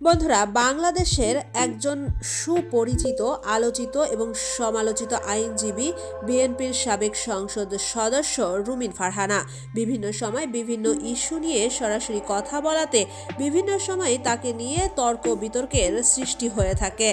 বন্ধুরা, বাংলাদেশের একজন সুপরিচিত, আলোচিত এবং সমালোচিত আইনজীবী, বিএনপির সাবেক সংসদ সদস্য রুমিন ফারহানা। বিভিন্ন সময় বিভিন্ন ইস্যু নিয়ে সরাসরি কথা বলাতে, বিভিন্ন সময় তাকে নিয়ে তর্ক বিতর্কের সৃষ্টি হয়ে থাকে।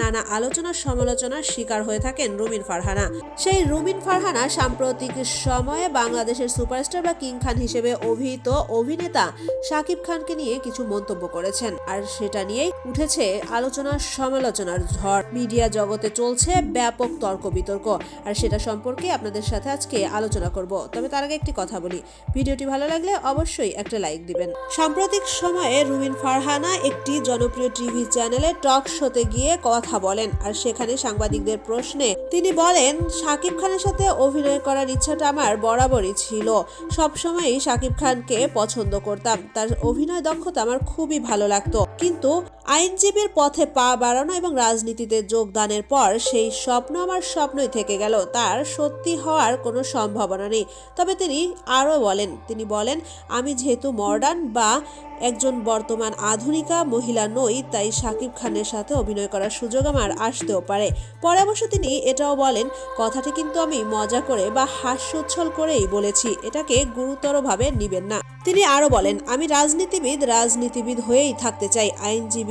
নানা আলোচনা সমালোচনার শিকার হয়ে থাকেন রুমিন ফারহানা। সেই রুমিন ফারহানা সাম্প্রতিক সময়ে বাংলাদেশের সুপারস্টার বা কিং খান হিসেবে অভিহিত অভিনেতা শাকিব খানকে নিয়ে কিছু মন্তব্য করেছেন। আর সেটা নিয়েই উঠেছে আলোচনা, সমালোচনার ঝড়। মিডিয়া জগতে চলছে ব্যাপক তর্ক বিতর্ক আর সেটা সম্পর্কে আপনাদের সাথে আজকে আলোচনা করব। তবে তার আগে একটি কথা বলি। ভিডিওটি ভালো লাগলে অবশ্যই একটা লাইক দিবেন। সাম্প্রতিক সময়ে রুমিন ফারহানা একটি জনপ্রিয় টিভি চ্যানেলে টক শোতে গিয়ে কথা বলেন। আর সেখানে সাংবাদিকদের প্রশ্নে তিনি বলেন, শাকিব খানের সাথে অভিনয় করার ইচ্ছাটা আমার বরাবরই ছিল। সবসময়ই শাকিব খানকে পছন্দ করতাম। তার অভিনয় দক্ষতা আমার খুবই ভালো লাগতো। কিন্তু আইনজীবীর পথে পা বাড়ানো এবং রাজনীতিতে যোগদানের পর সেই স্বপ্ন আমার স্বপ্নই থেকে গেল। তার সত্যি হওয়ার কোনো সম্ভাবনা নেই। তবে তিনি আরও বলেন, তিনি বলেন, আমি যেহেতু মডার্ন বা একজন বর্তমান আধুনিকা মহিলা নই, তাই শাকিব খানের সাথে অভিনয় করার সুযোগ আমার আসতেও পারে। পরে অবশ্য তিনি এটাও বলেন, কথাটি কিন্তু আমি মজা করে বা হাস্যোচ্ছল করেই বলেছি। এটাকে গুরুতরভাবে নিবেন না। তিনি আরও বলেন, আমি রাজনীতিবিদ রাজনীতিবিদ হয়েই থাকতে চাই।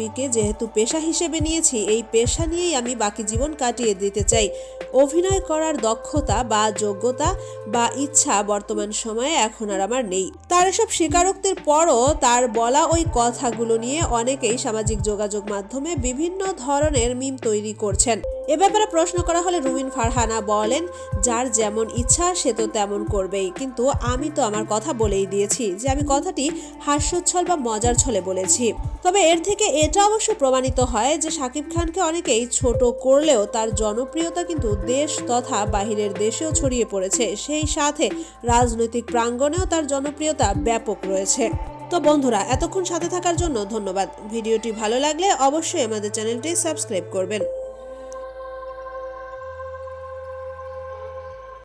আইনজীবীকে যেহেতু পেশা হিসেবে নিয়েছি, এই পেশা নিয়েই আমি বাকি জীবন কাটিয়ে দিতে চাই। অভিনয় করার দক্ষতা বা যোগ্যতা বা ইচ্ছা বর্তমান সময়ে এখন আর আমার নেই। তার এসব স্বীকারোক্তির পরও তার বলা ওই কথাগুলো নিয়ে অনেকেই সামাজিক যোগাযোগ মাধ্যমে বিভিন্ন ধরনের মিম তৈরি করছেন। এ ব্যাপারে প্রশ্ন করা হলে রুমিন ফারহানা বলেন, যার যেমন ইচ্ছা, সে তো তেমন করবেই। কিন্তু আমি তো আমার কথা বলেই দিয়েছি যে আমি কথাটি হাস্যোচ্ছল বা মজার ছলে বলেছি। তবে এর থেকে এটা অবশ্য প্রমাণিত হয় যে শাকিব খানকে অনেকেই ছোট করলেও তার জনপ্রিয়তা কিন্তু দেশ তথা বাহিরের দেশেও ছড়িয়ে পড়েছে। সেই সাথে রাজনৈতিক প্রাঙ্গণেও তার জনপ্রিয়তা ব্যাপক রয়েছে। তো বন্ধুরা, এতক্ষণ সাথে থাকার জন্য ধন্যবাদ। ভিডিওটি ভালো লাগলে অবশ্যই আমাদের চ্যানেলটি সাবস্ক্রাইব করবেন।